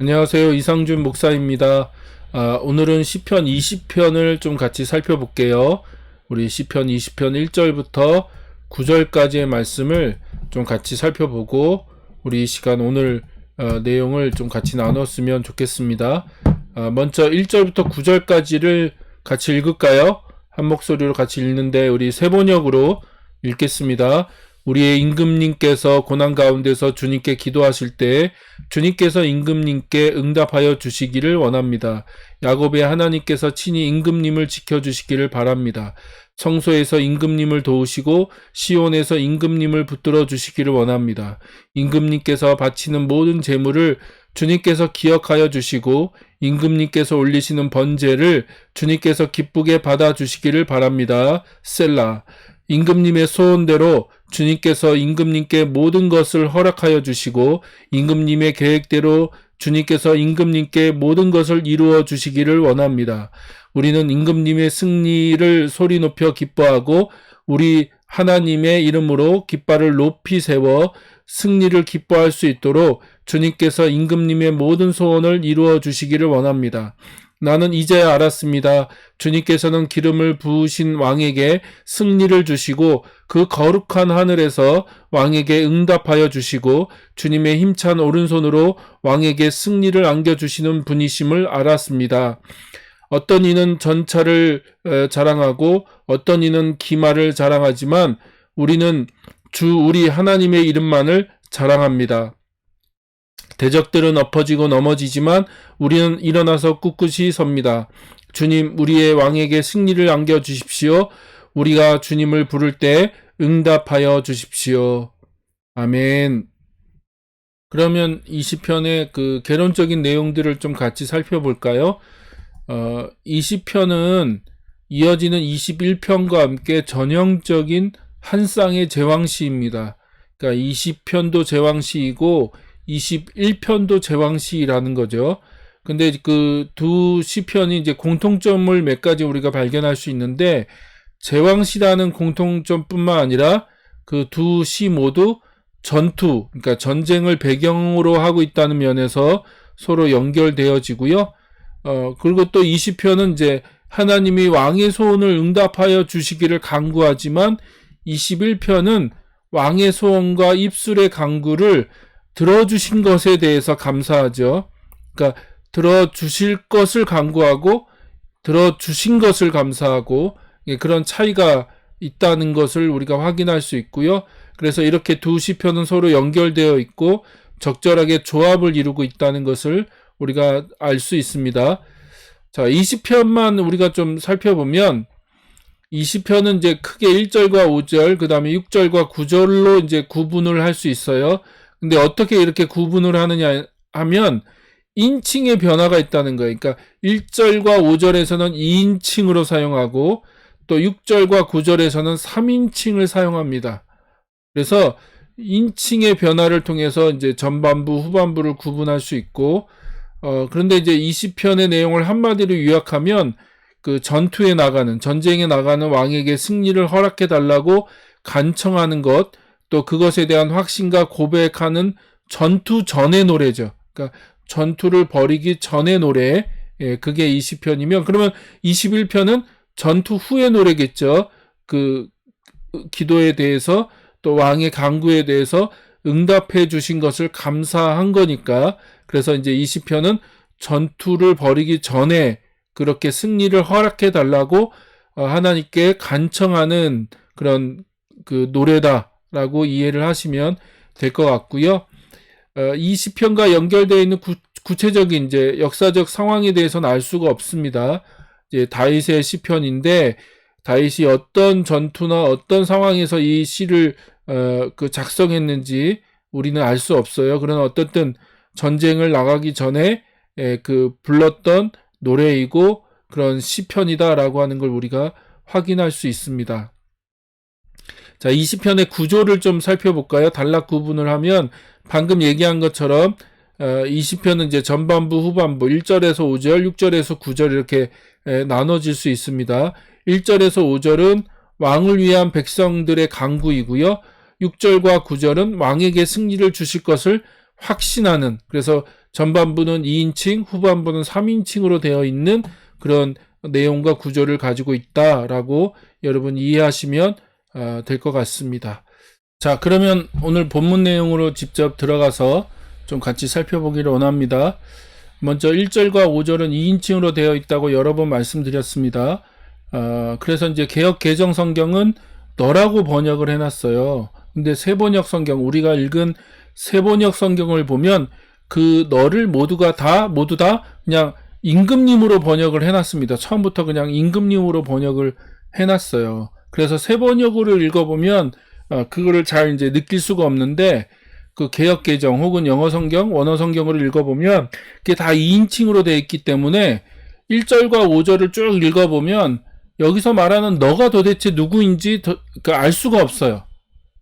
안녕하세요. 이상준 목사입니다. 아, 오늘은 시편 20편을 좀 같이 살펴볼게요. 우리 시편 20편 1절부터 9절까지의 말씀을 좀 같이 살펴보고 우리 이 시간 오늘 어, 내용을 좀 같이 나눴으면 좋겠습니다. 아, 먼저 1절부터 9절까지를 같이 읽을까요? 한 목소리로 같이 읽는데 우리 세번역으로 읽겠습니다. 우리의 임금님께서 고난 가운데서 주님께 기도하실 때 주님께서 임금님께 응답하여 주시기를 원합니다. 야곱의 하나님께서 친히 임금님을 지켜주시기를 바랍니다. 성소에서 임금님을 도우시고 시온에서 임금님을 붙들어 주시기를 원합니다. 임금님께서 바치는 모든 재물을 주님께서 기억하여 주시고 임금님께서 올리시는 번제를 주님께서 기쁘게 받아 주시기를 바랍니다. 셀라. 임금님의 소원대로 주님께서 임금님께 모든 것을 허락하여 주시고 임금님의 계획대로 주님께서 임금님께 모든 것을 이루어 주시기를 원합니다. 우리는 임금님의 승리를 소리 높여 기뻐하고 우리 하나님의 이름으로 깃발을 높이 세워 승리를 기뻐할 수 있도록 주님께서 임금님의 모든 소원을 이루어 주시기를 원합니다. 나는 이제야 알았습니다. 주님께서는 기름을 부으신 왕에게 승리를 주시고 그 거룩한 하늘에서 왕에게 응답하여 주시고 주님의 힘찬 오른손으로 왕에게 승리를 안겨주시는 분이심을 알았습니다. 어떤 이는 전차를 자랑하고 어떤 이는 기마를 자랑하지만 우리는 주 우리 하나님의 이름만을 자랑합니다. 대적들은 엎어지고 넘어지지만 우리는 일어나서 꿋꿋이 섭니다. 주님, 우리의 왕에게 승리를 안겨 주십시오. 우리가 주님을 부를 때 응답하여 주십시오. 아멘. 그러면 20편의 그 개론적인 내용들을 좀 같이 살펴볼까요? 어, 20편은 이어지는 21편과 함께 전형적인 한 쌍의 제왕시입니다. 그러니까 20편도 제왕시이고 21편도 제왕시라는 거죠. 근데 그 두 시편이 이제 공통점을 몇 가지 우리가 발견할 수 있는데 제왕시라는 공통점뿐만 아니라 그 두 시 모두 전투, 그러니까 전쟁을 배경으로 하고 있다는 면에서 서로 연결되어지고요. 어, 그리고 또 20편은 이제 하나님이 왕의 소원을 응답하여 주시기를 강구하지만 21편은 왕의 소원과 입술의 강구를 들어주신 것에 대해서 감사하죠. 그러니까 들어주실 것을 강구하고 들어주신 것을 감사하고 예, 그런 차이가 있다는 것을 우리가 확인할 수 있고요. 그래서 이렇게 두 시편은 서로 연결되어 있고 적절하게 조합을 이루고 있다는 것을 우리가 알 수 있습니다. 자, 20편만 우리가 좀 살펴보면 20편은 이제 크게 1절과 5절, 그 다음에 6절과 9절로 이제 구분을 할 수 있어요. 근데 어떻게 이렇게 구분을 하느냐 하면 인칭의 변화가 있다는 거예요. 그러니까 1절과 5절에서는 2인칭으로 사용하고 또 6절과 9절에서는 3인칭을 사용합니다. 그래서 인칭의 변화를 통해서 이제 전반부, 후반부를 구분할 수 있고 어, 그런데 이제 20편의 내용을 한마디로 요약하면 그 전투에 나가는, 전쟁에 나가는 왕에게 승리를 허락해 달라고 간청하는 것, 또 그것에 대한 확신과 고백하는 전투 전의 노래죠. 그러니까 전투를 벌이기 전의 노래, 예, 그게 20편이면, 그러면 21편은 전투 후의 노래겠죠. 그, 기도에 대해서 또 왕의 강구에 대해서 응답해 주신 것을 감사한 거니까 그래서 이제 20편은 전투를 벌이기 전에 그렇게 승리를 허락해 달라고 어, 하나님께 간청하는 그런 그 노래다 라고 이해를 하시면 될 것 같고요. 20편과 어, 연결되어 있는 구, 구체적인 이제 역사적 상황에 대해서는 알 수가 없습니다. 이제 다윗의 시편인데 다윗이 어떤 전투나 어떤 상황에서 이 시를 어, 그 작성했는지 우리는 알 수 없어요. 그러나 어떻든 전쟁을 나가기 전에 에, 그 불렀던 노래이고 그런 시편이다라고 하는 걸 우리가 확인할 수 있습니다. 자, 20편의 구조를 좀 살펴볼까요? 단락 구분을 하면 방금 얘기한 것처럼 어, 20편은 이제 전반부, 후반부, 1절에서 5절, 6절에서 9절 이렇게 에, 나눠질 수 있습니다. 1절에서 5절은 왕을 위한 백성들의 강구이고요. 6절과 9절은 왕에게 승리를 주실 것을 확신하는 그래서 전반부는 2인칭, 후반부는 3인칭으로 되어 있는 그런 내용과 구조를 가지고 있다라고 여러분 이해하시면 아, 될것 같습니다. 자, 그러면 오늘 본문 내용으로 직접 들어가서 좀 같이 살펴보기를 원합니다. 먼저 1절과 5절은 2인칭으로 되어 있다고 여러 번 말씀드렸습니다. 아, 그래서 이제 개혁 개정 성경은 너라고 번역을 해놨어요. 근데 세번역 성경, 우리가 읽은 세번역 성경을 보면 그 너를 모두가 다, 모두 다 그냥 임금님으로 번역을 해놨습니다. 처음부터 그냥 임금님으로 번역을 해놨어요. 그래서 세 번역으로 읽어보면 어, 그거를 잘 이제 느낄 수가 없는데 그 개혁 개정 혹은 영어 성경, 원어 성경으로 읽어보면 그게 다 2인칭으로 되어 있기 때문에 1절과 5절을 쭉 읽어보면 여기서 말하는 너가 도대체 누구인지 더, 그알 수가 없어요.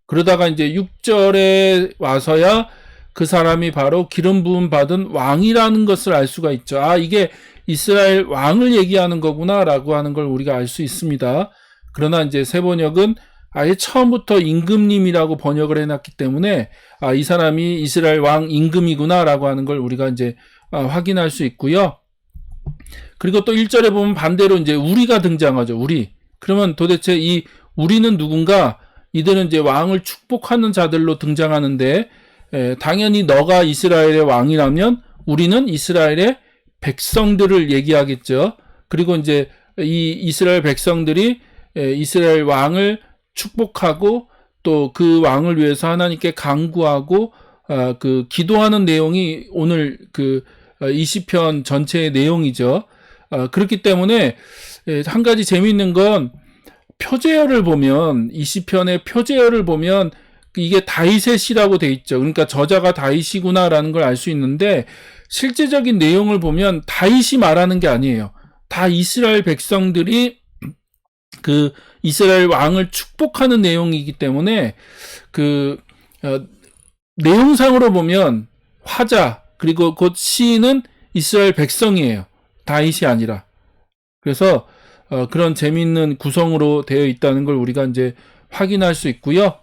그러다가 이제 6절에 와서야 그 사람이 바로 기름 부음 받은 왕이라는 것을 알 수가 있죠. 아, 이게 이스라엘 왕을 얘기하는 거구나라고 하는 걸 우리가 알 수 있습니다. 그러나 이제 세번역은 아예 처음부터 임금님이라고 번역을 해놨기 때문에 아, 이 사람이 이스라엘 왕 임금이구나라고 하는 걸 우리가 이제 아, 확인할 수 있고요. 그리고 또 1절에 보면 반대로 이제 우리가 등장하죠. 우리. 그러면 도대체 이 우리는 누군가? 이들은 이제 왕을 축복하는 자들로 등장하는데 에, 당연히 너가 이스라엘의 왕이라면 우리는 이스라엘의 백성들을 얘기하겠죠. 그리고 이제 이 이스라엘 백성들이 에, 이스라엘 왕을 축복하고 또 그 왕을 위해서 하나님께 강구하고 아, 그 기도하는 내용이 오늘 그 20편 전체의 내용이죠. 아, 그렇기 때문에 에, 한 가지 재미있는 건 표제어를 보면 20편의 표제어를 보면 이게 다이셋 시라고 돼 있죠. 그러니까 저자가 다이시구나라는 걸 알 수 있는데 실제적인 내용을 보면 다이시 말하는 게 아니에요. 다 이스라엘 백성들이 그 이스라엘 왕을 축복하는 내용이기 때문에 그 어, 내용상으로 보면 화자 그리고 곧 시인은 이스라엘 백성이에요. 다윗이 아니라. 그래서 어, 그런 재미있는 구성으로 되어 있다는 걸 우리가 이제 확인할 수 있고요.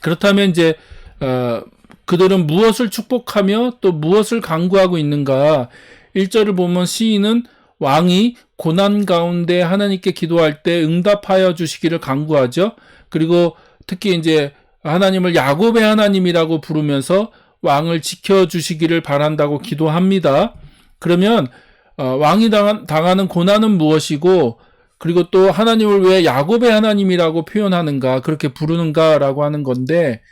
그렇다면 이제 어, 그들은 무엇을 축복하며 또 무엇을 강구하고 있는가? 1절을 보면 시인은 왕이 고난 가운데 하나님께 기도할 때 응답하여 주시기를 강구하죠. 그리고 특히 이제 하나님을 야곱의 하나님이라고 부르면서 왕을 지켜 주시기를 바란다고 기도합니다. 그러면 어, 왕이 당하는 고난은 무엇이고 그리고 또 하나님을 왜 야곱의 하나님이라고 표현하는가 그렇게 부르는가라고 하는 건데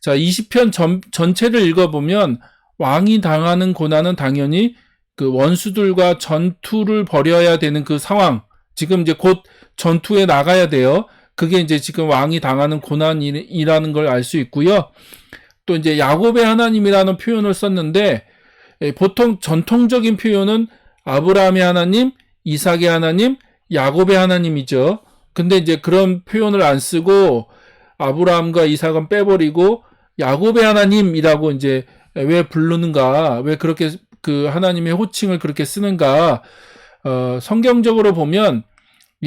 자 20편 전, 전체를 읽어보면 왕이 당하는 고난은 당연히 그 원수들과 전투를 벌여야 되는 그 상황 지금 이제 곧 전투에 나가야 돼요. 그게 이제 지금 왕이 당하는 고난이라는 걸 알 수 있고요. 또 이제 야곱의 하나님이라는 표현을 썼는데 보통 전통적인 표현은 아브라함의 하나님, 이삭의 하나님, 야곱의 하나님이죠. 근데 이제 그런 표현을 안 쓰고 아브라함과 이삭은 빼버리고 야곱의 하나님이라고 이제 왜 부르는가? 왜 그렇게 그 하나님의 호칭을 그렇게 쓰는가? 어, 성경적으로 보면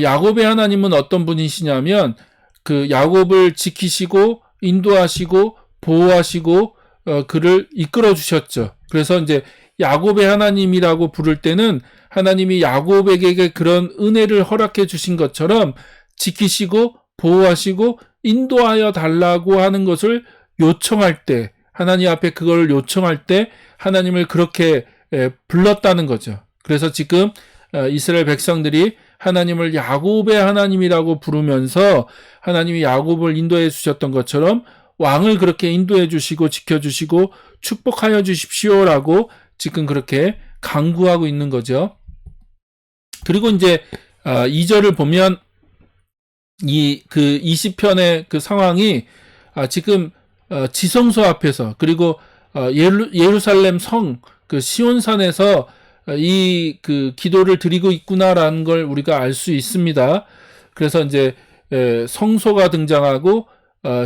야곱의 하나님은 어떤 분이시냐면 그 야곱을 지키시고 인도하시고 보호하시고 어, 그를 이끌어 주셨죠. 그래서 이제 야곱의 하나님이라고 부를 때는 하나님이 야곱에게 그런 은혜를 허락해 주신 것처럼 지키시고 보호하시고 인도하여 달라고 하는 것을 요청할 때 하나님 앞에 그걸 요청할 때 하나님을 그렇게 불렀다는 거죠. 그래서 지금 어, 이스라엘 백성들이 하나님을 야곱의 하나님이라고 부르면서 하나님이 야곱을 인도해 주셨던 것처럼 왕을 그렇게 인도해 주시고 지켜 주시고 축복하여 주십시오라고 지금 그렇게 강구하고 있는 거죠. 그리고 이제 2절을 어, 보면 이 그 20편의 그 상황이 아, 지금 어, 지성소 앞에서 그리고 어, 예루살렘 성 그 시온산에서 이 그 기도를 드리고 있구나라는 걸 우리가 알 수 있습니다. 그래서 이제 성소가 등장하고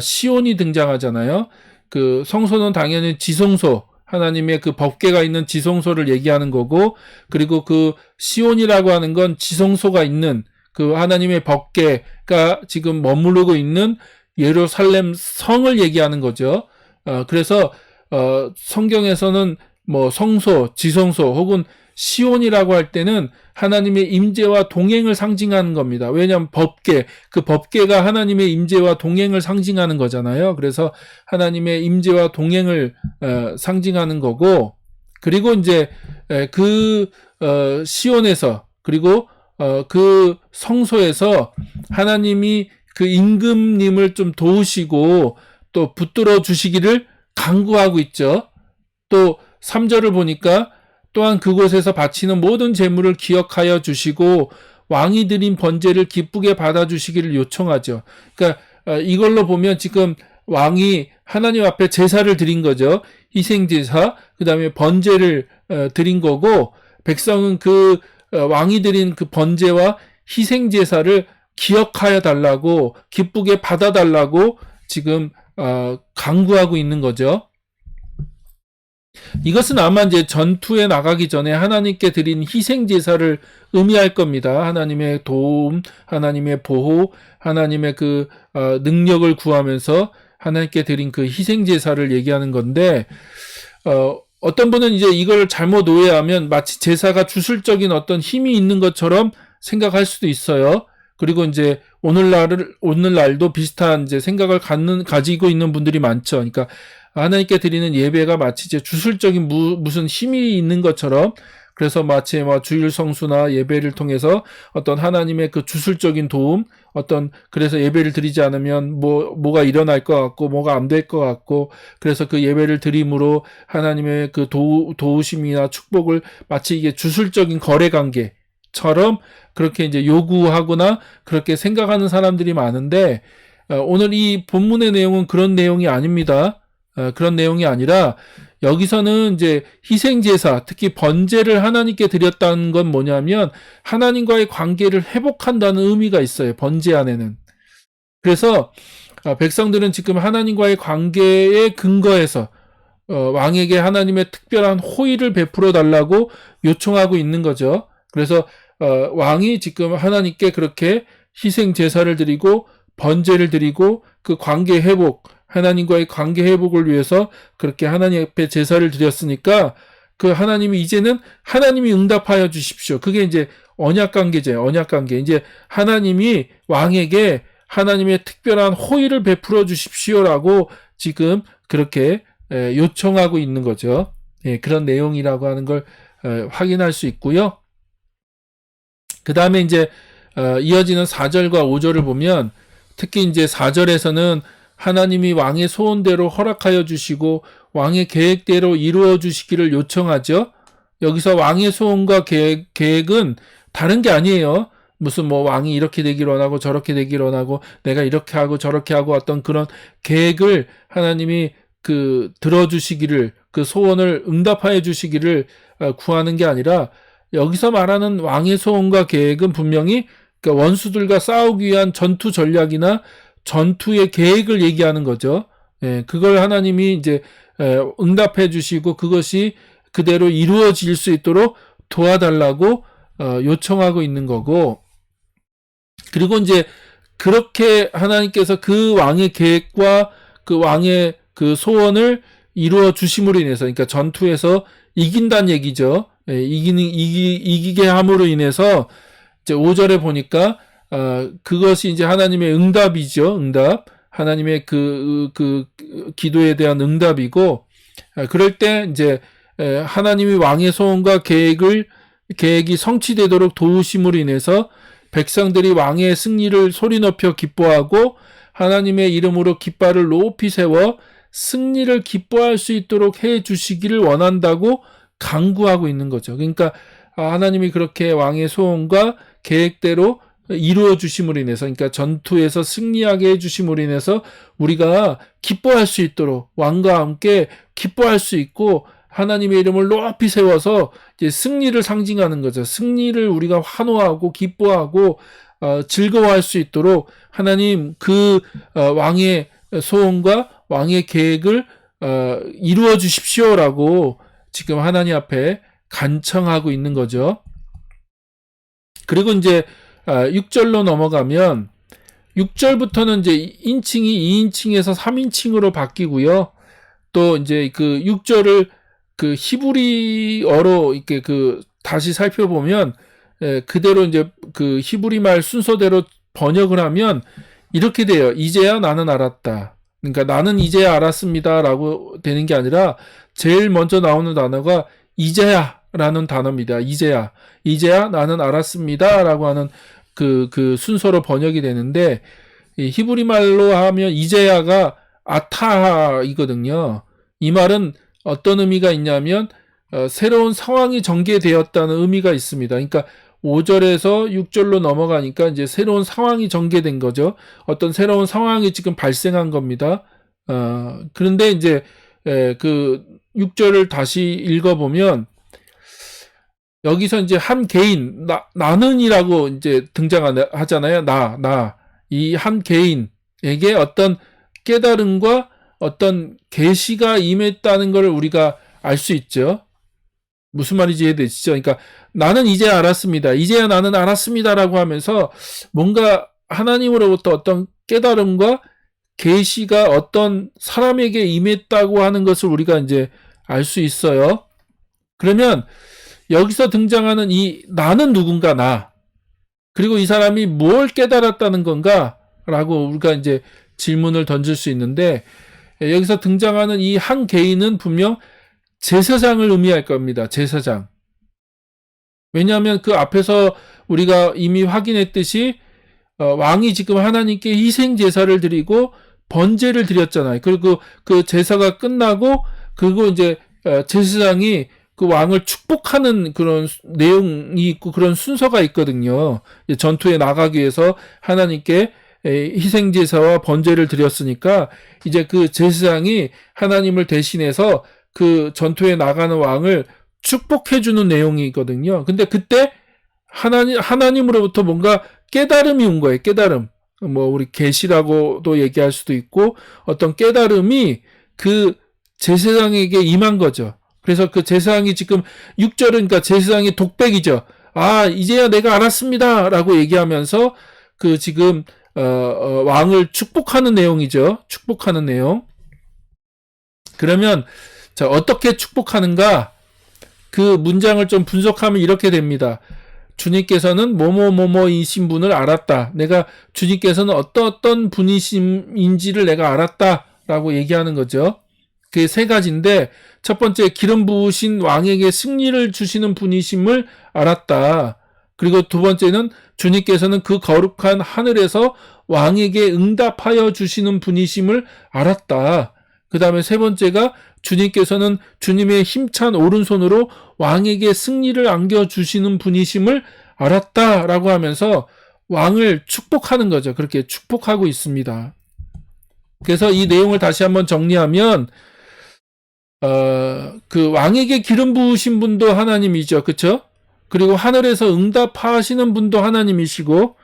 시온이 등장하잖아요. 그 성소는 당연히 지성소 하나님의 그 법계가 있는 지성소를 얘기하는 거고 그리고 그 시온이라고 하는 건 지성소가 있는 그 하나님의 법계가 지금 머무르고 있는 예루살렘 성을 얘기하는 거죠. 어, 그래서 어, 성경에서는 뭐 성소, 지성소 혹은 시온이라고 할 때는 하나님의 임재와 동행을 상징하는 겁니다. 왜냐하면 법계, 그 법계가 하나님의 임재와 동행을 상징하는 거잖아요. 그래서 하나님의 임재와 동행을 어, 상징하는 거고, 그리고 이제 에, 그 어, 시온에서 그리고 어, 그 성소에서 하나님이 그 임금님을 좀 도우시고 또 붙들어 주시기를 강구하고 있죠. 또 3절을 보니까 또한 그곳에서 바치는 모든 재물을 기억하여 주시고 왕이 드린 번제를 기쁘게 받아 주시기를 요청하죠. 그러니까 어, 이걸로 보면 지금 왕이 하나님 앞에 제사를 드린 거죠. 희생 제사, 그 다음에 번제를 어, 드린 거고 백성은 그 어, 왕이 드린 그 번제와 희생 제사를 기억하여 달라고 기쁘게 받아 달라고 지금 강구하고 있는 거죠. 이것은 아마 이제 전투에 나가기 전에 하나님께 드린 희생 제사를 의미할 겁니다. 하나님의 도움, 하나님의 보호, 하나님의 그 어, 능력을 구하면서 하나님께 드린 그 희생 제사를 얘기하는 건데 어, 어떤 분은 이제 이걸 잘못 오해하면 마치 제사가 주술적인 어떤 힘이 있는 것처럼 생각할 수도 있어요. 그리고 이제 오늘날을 오늘날도 비슷한 이제 생각을 갖는 가지고 있는 분들이 많죠. 그러니까 하나님께 드리는 예배가 마치 이제 주술적인 무, 무슨 힘이 있는 것처럼 그래서 마치 뭐 주일 성수나 예배를 통해서 어떤 하나님의 그 주술적인 도움, 어떤 그래서 예배를 드리지 않으면 뭐 뭐가 일어날 것 같고 뭐가 안 될 것 같고 그래서 그 예배를 드림으로 하나님의 그 도, 도우심이나 축복을 마치 이게 주술적인 거래 관계 처럼 그렇게 이제 요구하거나 그렇게 생각하는 사람들이 많은데 어, 오늘 이 본문의 내용은 그런 내용이 아닙니다. 어, 그런 내용이 아니라 여기서는 이제 희생제사, 특히 번제를 하나님께 드렸다는 건 뭐냐면 하나님과의 관계를 회복한다는 의미가 있어요. 번제 안에는. 그래서 어, 백성들은 지금 하나님과의 관계에 근거해서 어, 왕에게 하나님의 특별한 호의를 베풀어 달라고 요청하고 있는 거죠. 그래서 왕이 지금 하나님께 그렇게 희생 제사를 드리고 번제를 드리고 그 관계 회복, 하나님과의 관계 회복을 위해서 그렇게 하나님 앞에 제사를 드렸으니까 그 하나님이 이제는 하나님이 응답하여 주십시오. 그게 이제 언약 관계죠. 언약 관계. 이제 하나님이 왕에게 하나님의 특별한 호의를 베풀어 주십시오라고 지금 그렇게 요청하고 있는 거죠. 예, 그런 내용이라고 하는 걸 확인할 수 있고요. 그 다음에 이제 어, 이어지는 4절과 5절을 보면 특히 이제 4절에서는 하나님이 왕의 소원대로 허락하여 주시고 왕의 계획대로 이루어 주시기를 요청하죠. 여기서 왕의 소원과 계획, 계획은 다른 게 아니에요. 무슨 뭐 왕이 이렇게 되기를 원하고 저렇게 되기를 원하고 내가 이렇게 하고 저렇게 하고 어떤 그런 계획을 하나님이 그 들어주시기를 그 소원을 응답하여 주시기를 어, 구하는 게 아니라 여기서 말하는 왕의 소원과 계획은 분명히 그러니까 원수들과 싸우기 위한 전투 전략이나 전투의 계획을 얘기하는 거죠. 예, 그걸 하나님이 이제 예, 응답해 주시고 그것이 그대로 이루어질 수 있도록 도와달라고 어, 요청하고 있는 거고 그리고 이제 그렇게 하나님께서 그 왕의 계획과 그 왕의 그 소원을 이루어 주심으로 인해서 그러니까 전투에서 이긴다는 얘기죠. 예, 이기는 이기 이기게 함으로 인해서 이제 5절에 보니까 어, 그것이 이제 하나님의 응답이죠. 응답. 하나님의 그, 그, 기도에 대한 응답이고, 어, 그럴 때 이제 하나님이 왕의 소원과 계획을, 계획이 성취되도록 도우심으로 인해서 백성들이 왕의 승리를 소리 높여 기뻐하고 하나님의 이름으로 깃발을 높이 세워 승리를 기뻐할 수 있도록 해 주시기를 원한다고 강구하고 있는 거죠. 그러니까 하나님이 그렇게 왕의 소원과 계획대로 이루어 주심으로 인해서 그러니까 전투에서 승리하게 해 주심으로 인해서 우리가 기뻐할 수 있도록 왕과 함께 기뻐할 수 있고 하나님의 이름을 높이 세워서 이제 승리를 상징하는 거죠. 승리를 우리가 환호하고 기뻐하고 어, 즐거워할 수 있도록 하나님 그 어, 왕의 소원과 왕의 계획을 어, 이루어 주십시오라고 지금 하나님 앞에 간청하고 있는 거죠. 그리고 이제 6절로 아, 넘어가면 6절부터는 이제 인칭이 2인칭에서 3인칭으로 바뀌고요. 또 이제 그 6절을 그 히브리어로 이렇게 그 다시 살펴보면 에, 그대로 이제 그 히브리 말 순서대로 번역을 하면 이렇게 돼요. 이제야 나는 알았다. 그러니까 나는 이제야 알았습니다라고 되는 게 아니라 제일 먼저 나오는 단어가 이제야라는 단어입니다. 이제야. 이제야 나는 알았습니다라고 하는 그, 그 순서로 번역이 되는데 이 히브리 말로 하면 이제야가 아타이거든요. 이 말은 어떤 의미가 있냐면 어, 새로운 상황이 전개되었다는 의미가 있습니다. 그러니까 5절에서 6절로 넘어가니까 이제 새로운 상황이 전개된 거죠. 어떤 새로운 상황이 지금 발생한 겁니다. 어, 그런데 이제 에, 그 6절을 다시 읽어보면 여기서 이제 한 개인 나, 나는이라고 이제 등장하잖아요. 나, 나. 이 한 개인에게 어떤 깨달음과 어떤 계시가 임했다는 걸 우리가 알 수 있죠. 무슨 말인지 이해되시죠? 그러니까 나는 이제 알았습니다. 이제야 나는 알았습니다라고 하면서 뭔가 하나님으로부터 어떤 깨달음과 계시가 어떤 사람에게 임했다고 하는 것을 우리가 이제 알 수 있어요. 그러면 여기서 등장하는 이 나는 누군가 나 그리고 이 사람이 뭘 깨달았다는 건가라고 우리가 이제 질문을 던질 수 있는데 여기서 등장하는 이 한 개인은 분명 제사장을 의미할 겁니다. 제사장. 왜냐하면 그 앞에서 우리가 이미 확인했듯이 어, 왕이 지금 하나님께 희생 제사를 드리고 번제를 드렸잖아요. 그리고 그 제사가 끝나고 그리고 이제 어, 제사장이 그 왕을 축복하는 그런 내용이 있고 그런 순서가 있거든요. 전투에 나가기 위해서 하나님께 희생 제사와 번제를 드렸으니까 이제 그 제사장이 하나님을 대신해서 그 전투에 나가는 왕을 축복해주는 내용이거든요. 근데 그때 하나님, 하나님으로부터 뭔가 깨달음이 온 거예요. 깨달음. 뭐, 우리 계시라고도 얘기할 수도 있고, 어떤 깨달음이 그 제사장에게 임한 거죠. 그래서 그 제사장이 지금 6절은 그러니까 제사장이 독백이죠. 아, 이제야 내가 알았습니다. 라고 얘기하면서 그 지금, 어, 어, 왕을 축복하는 내용이죠. 축복하는 내용. 그러면, 자, 어떻게 축복하는가? 그 문장을 좀 분석하면 이렇게 됩니다. 주님께서는 뭐뭐뭐뭐이신 분을 알았다. 내가 주님께서는 어떤 어떤 분이신지를 내가 알았다 라고 얘기하는 거죠. 그 세 가지인데 첫 번째 기름 부으신 왕에게 승리를 주시는 분이심을 알았다. 그리고 두 번째는 주님께서는 그 거룩한 하늘에서 왕에게 응답하여 주시는 분이심을 알았다. 그 다음에 세 번째가 주님께서는 주님의 힘찬 오른손으로 왕에게 승리를 안겨주시는 분이심을 알았다 라고 하면서 왕을 축복하는 거죠. 그렇게 축복하고 있습니다. 그래서 이 내용을 다시 한번 정리하면, 어, 그 왕에게 기름 부으신 분도 하나님이죠. 그쵸? 그리고 하늘에서 응답하시는 분도 하나님이시고,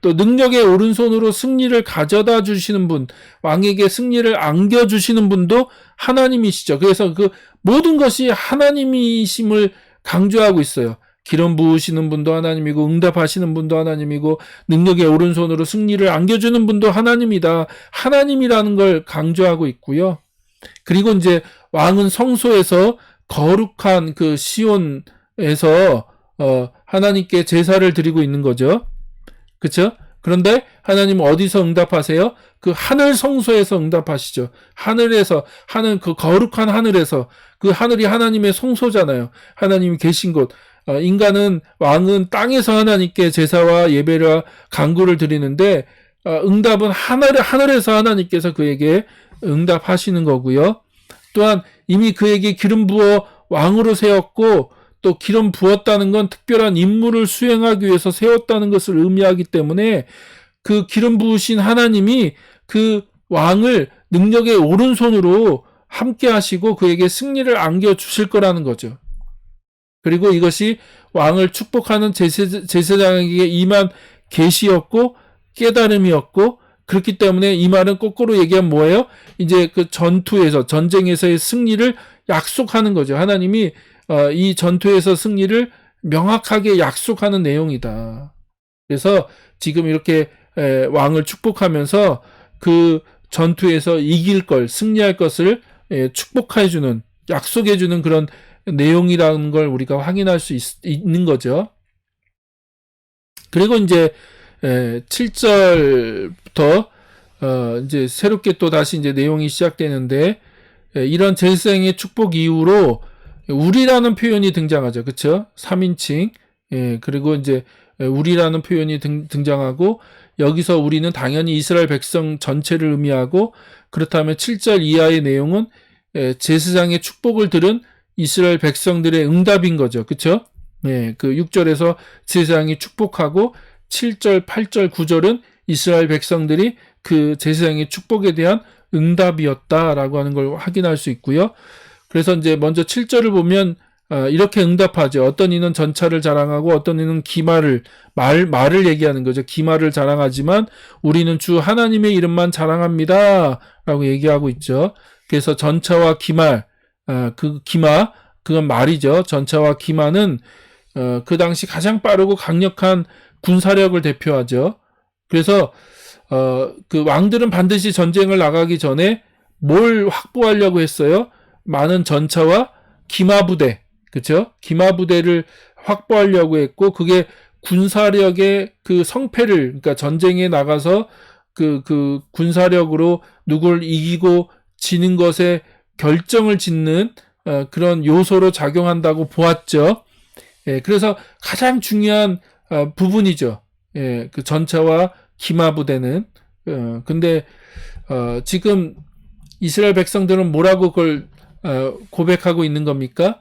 또 능력의 오른손으로 승리를 가져다 주시는 분, 왕에게 승리를 안겨 주시는 분도 하나님이시죠. 그래서 그 모든 것이 하나님이심을 강조하고 있어요. 기름 부으시는 분도 하나님이고 응답하시는 분도 하나님이고 능력의 오른손으로 승리를 안겨 주는 분도 하나님이다. 하나님이라는 걸 강조하고 있고요. 그리고 이제 왕은 성소에서 거룩한 그 시온에서 어 하나님께 제사를 드리고 있는 거죠. 그쵸? 그런데 하나님은 어디서 응답하세요? 그 하늘 성소에서 응답하시죠. 하늘에서, 하늘, 그 거룩한 하늘에서, 그 하늘이 하나님의 성소잖아요. 하나님이 계신 곳. 어, 인간은, 왕은 땅에서 하나님께 제사와 예배와 강구를 드리는데, 어, 응답은 하늘, 하늘에서 하나님께서 그에게 응답하시는 거고요. 또한 이미 그에게 기름 부어 왕으로 세웠고, 또 기름 부었다는 건 특별한 임무를 수행하기 위해서 세웠다는 것을 의미하기 때문에 그 기름 부으신 하나님이 그 왕을 능력의 오른손으로 함께 하시고 그에게 승리를 안겨 주실 거라는 거죠. 그리고 이것이 왕을 축복하는 제세, 제사장에게 임한 계시였고 깨달음이었고 그렇기 때문에 이 말은 거꾸로 얘기하면 뭐예요? 이제 그 전투에서 전쟁에서의 승리를 약속하는 거죠. 하나님이 어, 이 전투에서 승리를 명확하게 약속하는 내용이다. 그래서 지금 이렇게 왕을 축복하면서 그 전투에서 이길 걸, 승리할 것을 축복해 주는, 약속해 주는 그런 내용이라는 걸 우리가 확인할 수 있, 있는 거죠. 그리고 이제 7절부터 어 이제 새롭게 또 다시 이제 내용이 시작되는데 예, 이런 재생의 축복 이후로 우리라는 표현이 등장하죠. 그렇죠? 3인칭. 예, 그리고 이제 우리라는 표현이 등, 등장하고 여기서 우리는 당연히 이스라엘 백성 전체를 의미하고 그렇다면 7절 이하의 내용은 예, 제사장의 축복을 들은 이스라엘 백성들의 응답인 거죠. 그렇죠? 예, 그 6절에서 제사장이 축복하고 7절, 8절, 9절은 이스라엘 백성들이 그 제사장의 축복에 대한 응답이었다라고 하는 걸 확인할 수 있고요. 그래서 이제 먼저 7절을 보면 어, 이렇게 응답하죠. 어떤 이는 전차를 자랑하고 어떤 이는 기마를 말 말을 얘기하는 거죠. 기마를 자랑하지만 우리는 주 하나님의 이름만 자랑합니다라고 얘기하고 있죠. 그래서 전차와 기말 어, 그 기마 그건 말이죠. 전차와 기마는 어, 그 당시 가장 빠르고 강력한 군사력을 대표하죠. 그래서 어, 그 왕들은 반드시 전쟁을 나가기 전에 뭘 확보하려고 했어요? 많은 전차와 기마 부대, 그쵸? 기마 부대를 확보하려고 했고, 그게 군사력의 그 성패를, 그러니까 전쟁에 나가서 그, 그 군사력으로 누굴 이기고 지는 것에 결정을 짓는 어, 그런 요소로 작용한다고 보았죠. 예, 그래서 가장 중요한 어, 부분이죠. 예, 그 전차와 기마 부대는. 어, 근데 어, 지금 이스라엘 백성들은 뭐라고 그걸 어, 고백하고 있는 겁니까?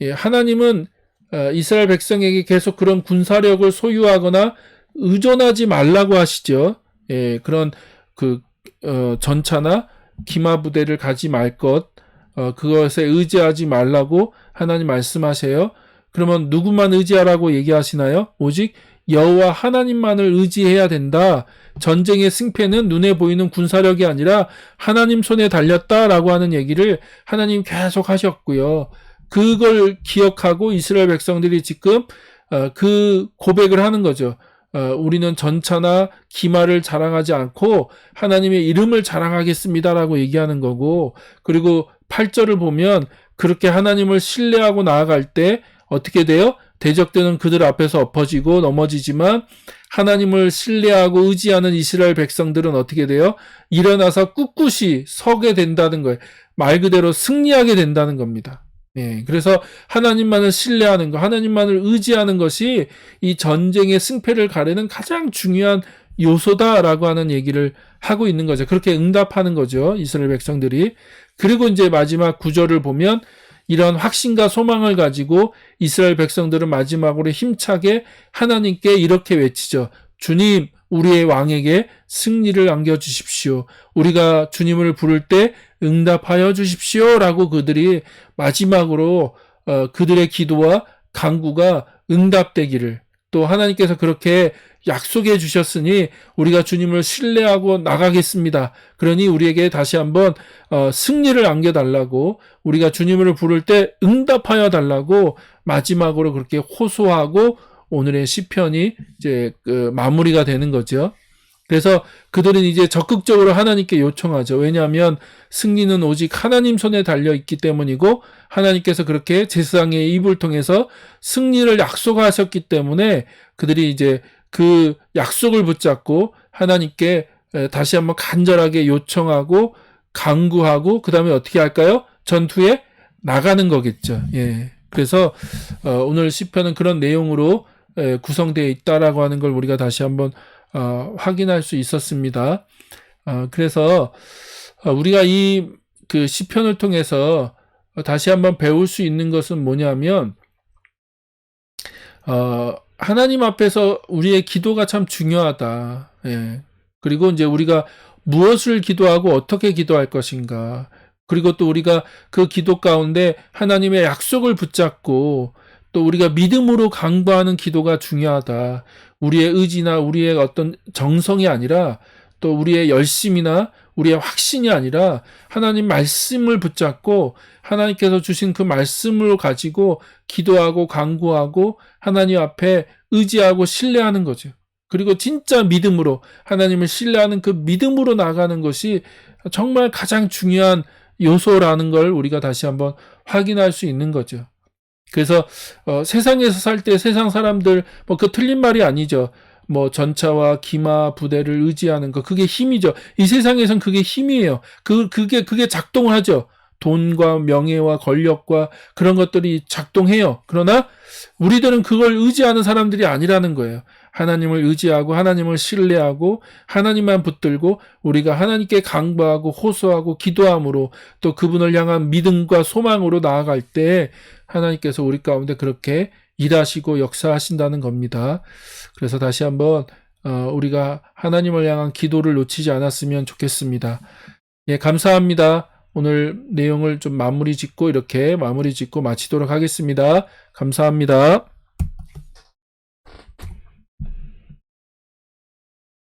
예, 하나님은 어, 이스라엘 백성에게 계속 그런 군사력을 소유하거나 의존하지 말라고 하시죠. 예, 그런 그 어, 전차나 기마 부대를 가지 말 것, 어, 그것에 의지하지 말라고 하나님 말씀하세요. 그러면 누구만 의지하라고 얘기하시나요? 오직 여호와 하나님만을 의지해야 된다. 전쟁의 승패는 눈에 보이는 군사력이 아니라 하나님 손에 달렸다라고 하는 얘기를 하나님 계속 하셨고요. 그걸 기억하고 이스라엘 백성들이 지금 어, 그 고백을 하는 거죠. 어, 우리는 전차나 기마를 자랑하지 않고 하나님의 이름을 자랑하겠습니다라고 얘기하는 거고 그리고 8절을 보면 그렇게 하나님을 신뢰하고 나아갈 때 어떻게 돼요? 대적되는 그들 앞에서 엎어지고 넘어지지만 하나님을 신뢰하고 의지하는 이스라엘 백성들은 어떻게 돼요? 일어나서 꿋꿋이 서게 된다는 거예요. 말 그대로 승리하게 된다는 겁니다. 예, 그래서 하나님만을 신뢰하는 것, 하나님만을 의지하는 것이 이 전쟁의 승패를 가르는 가장 중요한 요소다라고 하는 얘기를 하고 있는 거죠. 그렇게 응답하는 거죠. 이스라엘 백성들이. 그리고 이제 마지막 구절을 보면 이런 확신과 소망을 가지고 이스라엘 백성들은 마지막으로 힘차게 하나님께 이렇게 외치죠. 주님, 우리의 왕에게 승리를 안겨주십시오. 우리가 주님을 부를 때 응답하여 주십시오. 라고 그들이 마지막으로 어, 그들의 기도와 강구가 응답되기를 또 하나님께서 그렇게 약속해 주셨으니 우리가 주님을 신뢰하고 나가겠습니다. 그러니 우리에게 다시 한번 어, 승리를 안겨달라고 우리가 주님을 부를 때 응답하여 달라고 마지막으로 그렇게 호소하고 오늘의 시편이 이제 그 마무리가 되는 거죠. 그래서 그들은 이제 적극적으로 하나님께 요청하죠. 왜냐하면 승리는 오직 하나님 손에 달려 있기 때문이고 하나님께서 그렇게 제사장의 입을 통해서 승리를 약속하셨기 때문에 그들이 이제 그 약속을 붙잡고 하나님께 다시 한번 간절하게 요청하고 강구하고 그 다음에 어떻게 할까요? 전투에 나가는 거겠죠. 예. 그래서 어, 오늘 시편은 그런 내용으로 구성되어 있다라고 하는 걸 우리가 다시 한번 어, 확인할 수 있었습니다. 어, 그래서 우리가 이 그 시편을 통해서 다시 한번 배울 수 있는 것은 뭐냐면 어, 하나님 앞에서 우리의 기도가 참 중요하다. 예. 그리고 이제 우리가 무엇을 기도하고 어떻게 기도할 것인가. 그리고 또 우리가 그 기도 가운데 하나님의 약속을 붙잡고 또 우리가 믿음으로 강구하는 기도가 중요하다. 우리의 의지나 우리의 어떤 정성이 아니라 또 우리의 열심이나 우리의 확신이 아니라 하나님 말씀을 붙잡고 하나님께서 주신 그 말씀을 가지고 기도하고 강구하고 하나님 앞에 의지하고 신뢰하는 거죠. 그리고 진짜 믿음으로 하나님을 신뢰하는 그 믿음으로 나가는 것이 정말 가장 중요한 요소라는 걸 우리가 다시 한번 확인할 수 있는 거죠. 그래서 어, 세상에서 살 때 세상 사람들 뭐 그 틀린 말이 아니죠. 뭐 전차와 기마 부대를 의지하는 거 그게 힘이죠. 이 세상에선 그게 힘이에요. 그 그게 그게 작동을 하죠. 돈과 명예와 권력과 그런 것들이 작동해요. 그러나 우리들은 그걸 의지하는 사람들이 아니라는 거예요. 하나님을 의지하고 하나님을 신뢰하고 하나님만 붙들고 우리가 하나님께 강구하고 호소하고 기도함으로 또 그분을 향한 믿음과 소망으로 나아갈 때 하나님께서 우리 가운데 그렇게 일하시고 역사하신다는 겁니다. 그래서 다시 한번 어, 우리가 하나님을 향한 기도를 놓치지 않았으면 좋겠습니다. 예, 감사합니다. 오늘 내용을 좀 마무리 짓고 이렇게 마무리 짓고 마치도록 하겠습니다. 감사합니다.